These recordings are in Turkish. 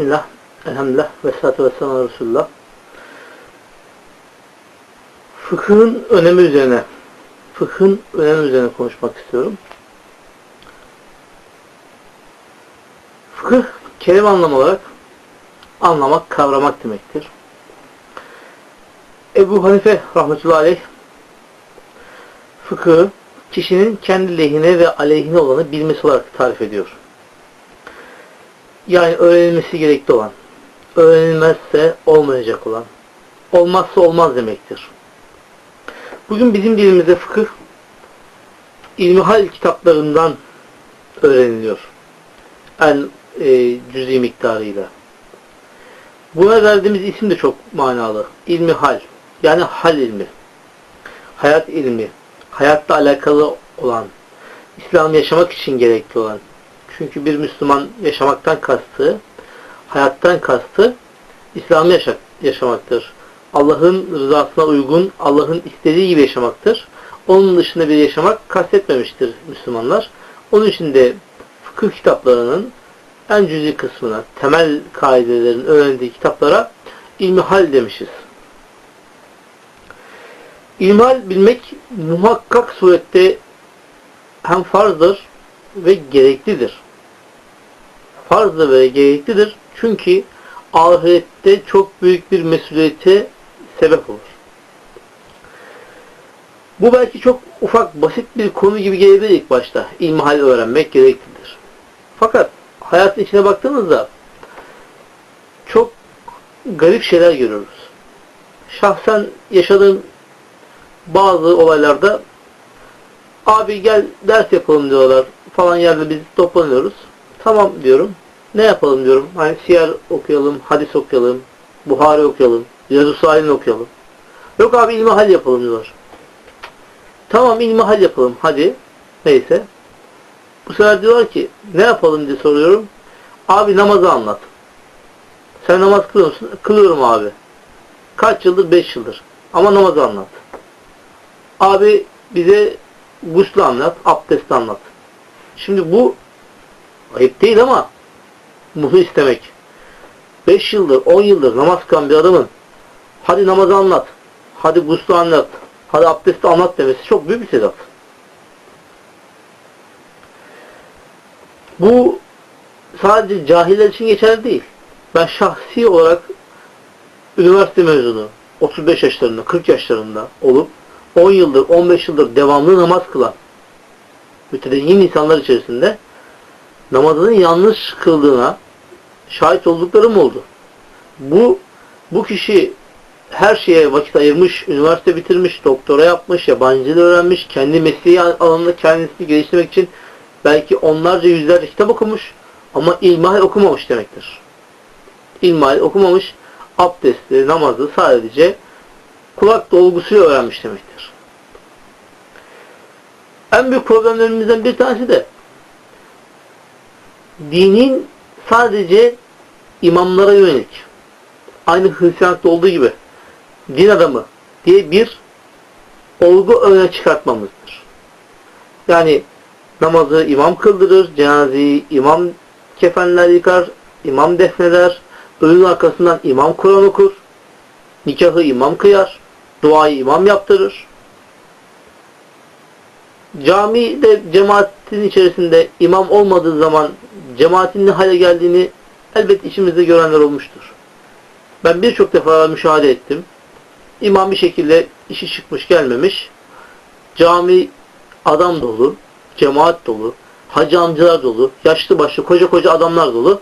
Bismillah, elhamdülillah ve salatu ve selamu Resulullah. Fıkhın önemi üzerine, fıkhın önemi üzerine konuşmak istiyorum. Fıkıh, kelime anlamı olarak anlamak, kavramak demektir. Ebu Hanife rahmetullahi aleyh fıkıhı kişinin kendi lehine ve aleyhine olanı bilmesi olarak tarif ediyor. Yani öğrenilmesi gerekli olan, öğrenilmezse olmayacak olan, olmazsa olmaz demektir. Bugün bizim dilimizde fıkıh ilmihal kitaplarından öğreniliyor. En e, cüzi miktarıyla. Buna verdiğimiz isim de çok manalı. İlmihal. Yani hal ilmi. Hayat ilmi. Hayatla alakalı olan, İslam yaşamak için gerekli olan, çünkü bir Müslüman yaşamaktan kastı, hayattan kastı İslam'ı yaşa yaşamaktır. Allah'ın rızasına uygun, Allah'ın istediği gibi yaşamaktır. Onun dışında bir yaşamak kastetmemiştir Müslümanlar. Onun için de fıkıh kitaplarının en cüzi kısmına, temel kaidelerin öğrendiği kitaplara ilmihal demişiz. İlmihal bilmek muhakkak surette hem farzdır ve gereklidir. Farzdır ve gereklidir. Çünkü ahirette çok büyük bir mesuliyete sebep olur. Bu belki çok ufak, basit bir konu gibi gelebilir ilk başta. İlmihal öğrenmek gereklidir. Fakat hayatın içine baktığınızda çok garip şeyler görüyoruz. Şahsen yaşadığım bazı olaylarda abi gel ders yapalım diyorlar falan yerde biz toplanıyoruz. Tamam diyorum. Ne yapalım diyorum. Hani siyer okuyalım, hadis okuyalım, Buhari okuyalım, Yazı Salih'in okuyalım. Yok abi ilmihal yapalım diyorlar. Tamam ilmihal yapalım hadi. Neyse. Bu sefer diyorlar ki ne yapalım diye soruyorum. Abi namazı anlat. Sen namaz kılıyor musun? Kılıyorum abi. Kaç yıldır? Beş yıldır. Ama namazı anlat. Abi bize guslu anlat, abdest anlat. Şimdi bu ayıp değil ama bunu istemek. 5 yıldır, 10 yıldır namaz kılan bir adamın hadi namazı anlat, hadi guslu anlat, hadi abdesti anlat demesi çok büyük bir sedaf. Bu sadece cahiller için geçerli değil. Ben şahsi olarak üniversite mezunu 35 yaşlarında, 40 yaşlarında olup 10 yıldır, 15 yıldır devamlı namaz kılan mütedeyyin insanlar içerisinde namazının yanlış kıldığına şahit olduklarım oldu. Bu bu kişi her şeye vakit ayırmış, üniversite bitirmiş, doktora yapmış, yabancı dil öğrenmiş, kendi mesleği alanında kendisini geliştirmek için belki onlarca yüzlerce kitap okumuş ama ilmihal okumamış demektir. İlmihal okumamış, abdesti, namazı sadece kulak dolgusuyla öğrenmiş demektir. En büyük problemlerimizden bir tanesi de dinin sadece imamlara yönelik aynı Hristiyanlıkta olduğu gibi din adamı diye bir olgu öne çıkartmamızdır. Yani namazı imam kıldırır, cenazeyi imam kefenler yıkar, imam defneder, ölünün arkasından imam Kur'an okur, nikahı imam kıyar, duayı imam yaptırır. Camide cemaatin içerisinde imam olmadığı zaman cemaatin ne hale geldiğini elbet içimizde görenler olmuştur. Ben birçok defa müşahede ettim. İmam bir şekilde işi çıkmış gelmemiş. Cami adam dolu, cemaat dolu, hacı amcalar dolu, yaşlı başlı koca koca adamlar dolu.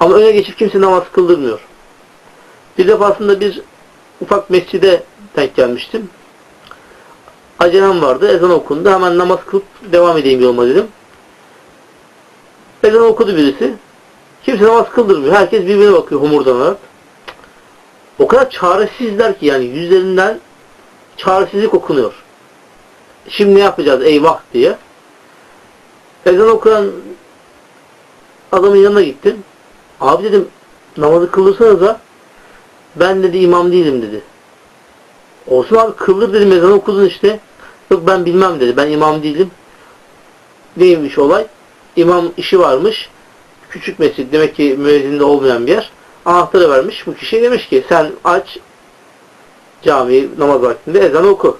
Ama öne geçip kimse namaz kıldırmıyor. Bir defasında bir ufak mescide denk gelmiştim. Acelem vardı. Ezan okundu. Hemen namaz kılıp devam edeyim yoluma dedim. Ezan okudu birisi. Kimse namaz kıldırmıyor. Herkes birbirine bakıyor homurdanarak. O kadar çaresizler ki yani yüzlerinden çaresizlik okunuyor. Şimdi ne yapacağız eyvah diye. Ezan okuyan adamın yanına gittim. Abi dedim namazı kılırsanız da ben dedi imam değilim dedi. Olsun abi kıldır dedim ezan okudun işte. Yok ben bilmem dedi. Ben imam değilim. Neymiş olay? İmam işi varmış. küçük mescid demek ki müezzinde olmayan bir yer. Anahtarı vermiş. Bu kişi demiş ki sen aç camiyi namaz vaktinde ezan oku.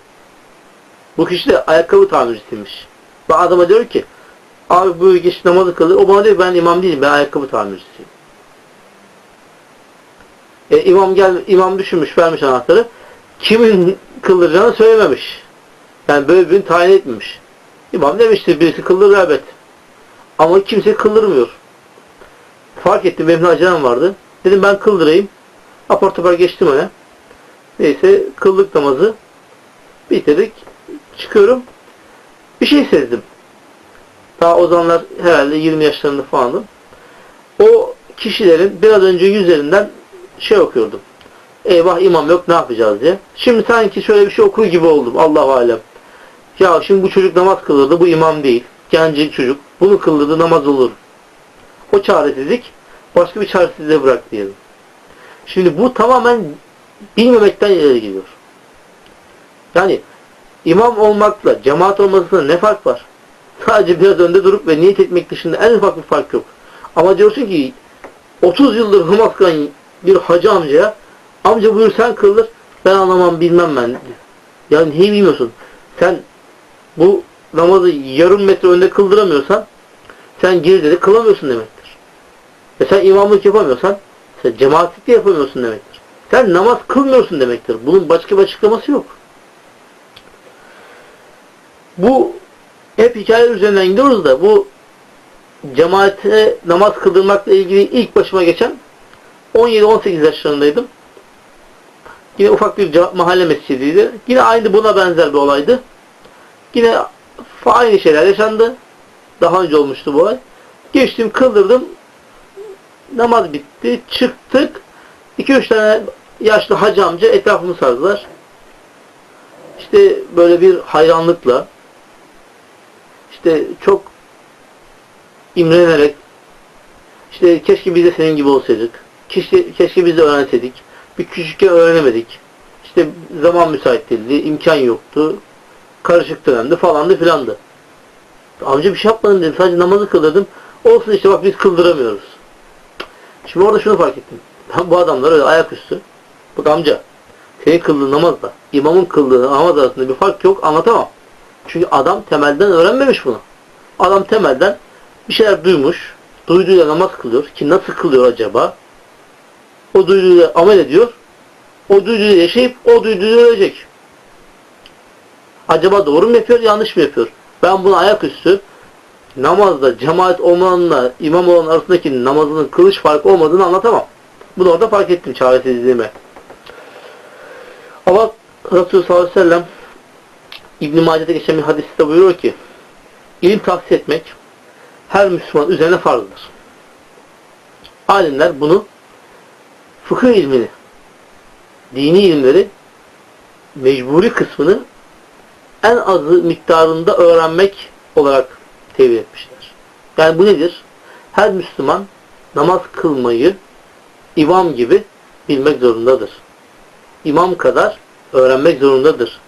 Bu kişi de ayakkabı tamircisiymiş. Ve adama diyor ki abi bu kişi namazı kılır. O bana diyor ben imam değilim ben ayakkabı tamircisiyim. E, imam gel imam düşünmüş vermiş anahtarı. Kimin kıldıracağını söylememiş. Yani böyle birini tayin etmemiş. İmam demiştir birisi kıldırır elbet. Ama kimse kıldırmıyor. Fark ettim benim acelem vardı. Dedim ben kıldırayım. Apar topar geçtim öne. Neyse kıldık namazı. Bitirdik. Çıkıyorum. Bir şey sezdim. Daha o zamanlar herhalde 20 yaşlarında falandım. O kişilerin biraz önce yüzlerinden şey okuyordum. Eyvah imam yok ne yapacağız diye. Şimdi sanki şöyle bir şey okur gibi oldum. Allahu alem. Ya şimdi bu çocuk namaz kılırdı. Bu imam değil. Gencik çocuk. Bunu kıldırdı namaz olur. O çaresizlik başka bir çaresizliğe bırak diyelim. Şimdi bu tamamen bilmemekten ileri geliyor. Yani imam olmakla cemaat olmasında ne fark var? Sadece biraz önde durup ve niyet etmek dışında en ufak bir fark yok. Ama diyorsun ki 30 yıldır kılan bir hacı amcaya amca buyur sen kıldır ben anlamam bilmem ben. Yani neyi bilmiyorsun? Sen bu namazı yarım metre önde kıldıramıyorsan sen geride de kılamıyorsun demektir. Ve sen imamlık yapamıyorsan sen cemaatlik de yapamıyorsun demektir. Sen namaz kılmıyorsun demektir. Bunun başka bir açıklaması yok. Bu hep hikaye üzerinden gidiyoruz da bu cemaate namaz kıldırmakla ilgili ilk başıma geçen 17-18 yaşlarındaydım. Yine ufak bir mahalle mescidiydi. Yine aynı buna benzer bir olaydı. Yine aynı şeyler yaşandı. Daha önce olmuştu bu olay. Geçtim, kıldırdım. Namaz bitti. Çıktık. 2-3 tane yaşlı hacı amca etrafımı sardılar. İşte böyle bir hayranlıkla işte çok imrenerek işte keşke biz de senin gibi olsaydık. Keşke, keşke biz de öğrenseydik. Bir küçükken öğrenemedik. İşte zaman müsait değildi, imkan yoktu. Karışık dönemdi falandı filandı. Amca bir şey yapmadım dedim. Sadece namazı kıldırdım. Olsun işte bak biz kıldıramıyoruz. Şimdi orada şunu fark ettim. Ben bu adamlar öyle ayaküstü. Bak amca senin kıldığın namazla imamın kıldığı namaz arasında bir fark yok anlatamam. Çünkü adam temelden öğrenmemiş bunu. Adam temelden bir şeyler duymuş. Duyduğuyla namaz kılıyor. Ki nasıl kılıyor acaba? O duyduğuyla amel ediyor. O duyduğuyla yaşayıp o duyduğuyla ölecek. Acaba doğru mu yapıyor, yanlış mı yapıyor? Ben bunu ayaküstü namazda cemaat olmanla imam olan arasındaki namazının kılıç farkı olmadığını anlatamam. Bunu orada fark ettim çaresizliğime. Ama Resulü sallallahu aleyhi ve sellem İbn-i Mace'de geçen bir hadiste buyuruyor ki ilim tahsis etmek her Müslüman üzerine farzdır. Alimler bunu fıkıh ilmini dini ilimleri mecburi kısmını en azı miktarında öğrenmek olarak tevil etmişler. Yani bu nedir? Her Müslüman namaz kılmayı imam gibi bilmek zorundadır. İmam kadar öğrenmek zorundadır.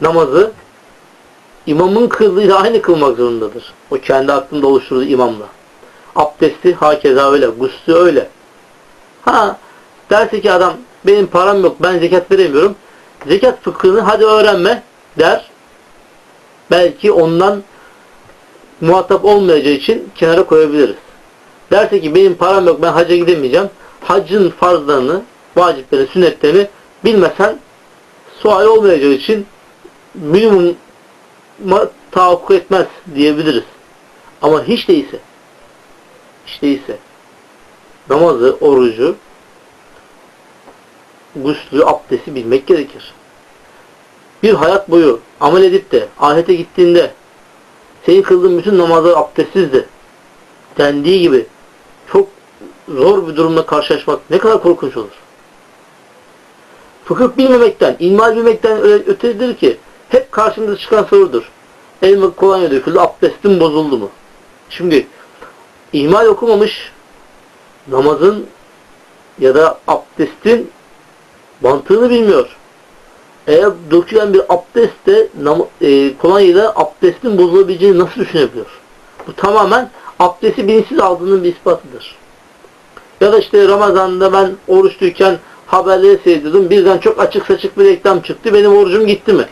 Namazı imamın kıldığıyla aynı kılmak zorundadır. O kendi aklında oluşturduğu imamla. Abdesti hakeza öyle, guslü öyle. Ha derse ki adam benim param yok ben zekat veremiyorum. Zekat fıkhını hadi öğrenme der. Belki ondan muhatap olmayacağı için kenara koyabiliriz. Derse ki benim param yok ben hacca gidemeyeceğim. Haccın farzlarını, vaciplerini, sünnetlerini bilmesen sual olmayacağı için minimum tahakkuk etmez diyebiliriz. Ama hiç değilse hiç değilse namazı, orucu guslü, abdesti bilmek gerekir. Bir hayat boyu amel edip de ahirete gittiğinde senin kıldığın bütün namazlar abdestsizdi dendiği gibi çok zor bir durumla karşılaşmak ne kadar korkunç olur. Fıkıh bilmemekten, ilmal bilmekten ötedir ki hep karşımıza çıkan sorudur. Elime kolonya döküldü, abdestim bozuldu mu? Şimdi ihmal okumamış namazın ya da abdestin mantığını bilmiyor. Eğer dökülen bir abdestte e, kolonyayla abdestin bozulabileceğini nasıl düşünebiliyor? Bu tamamen Abdesti bilinçsiz aldığının bir ispatıdır. Ya da işte Ramazan'da ben oruçluyken haberleri seyrediyordum. Birden çok açık saçık bir reklam çıktı. Benim orucum gitti mi?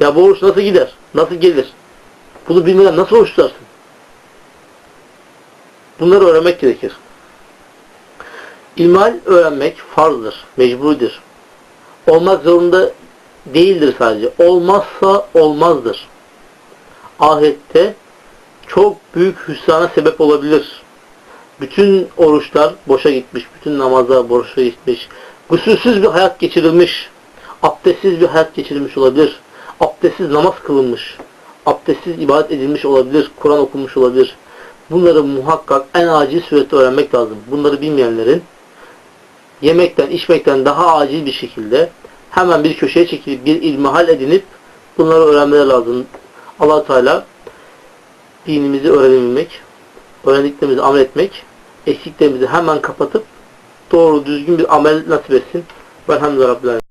Ya bu oruç nasıl gider? Nasıl gelir? Bunu bilmeden nasıl oruç tutarsın? Bunları öğrenmek gerekir. İlmal öğrenmek farzdır, mecburidir. Olmak zorunda değildir sadece. Olmazsa olmazdır. Ahirette çok büyük hüsrana sebep olabilir. Bütün oruçlar boşa gitmiş, bütün namazlar boşa gitmiş, gusülsüz bir hayat geçirilmiş, abdestsiz bir hayat geçirilmiş olabilir, abdestsiz namaz kılınmış, abdestsiz ibadet edilmiş olabilir, Kur'an okunmuş olabilir. Bunları muhakkak en acil surette öğrenmek lazım. Bunları bilmeyenlerin yemekten, içmekten daha acil bir şekilde hemen bir köşeye çekilip bir ilmihal edinip bunları öğrenmeleri lazım. allah Teala dinimizi öğrenebilmek, öğrendiklerimizi amel etmek, eksiklerimizi hemen kapatıp doğru düzgün bir amel nasip etsin. Velhamdülillah Rabbil.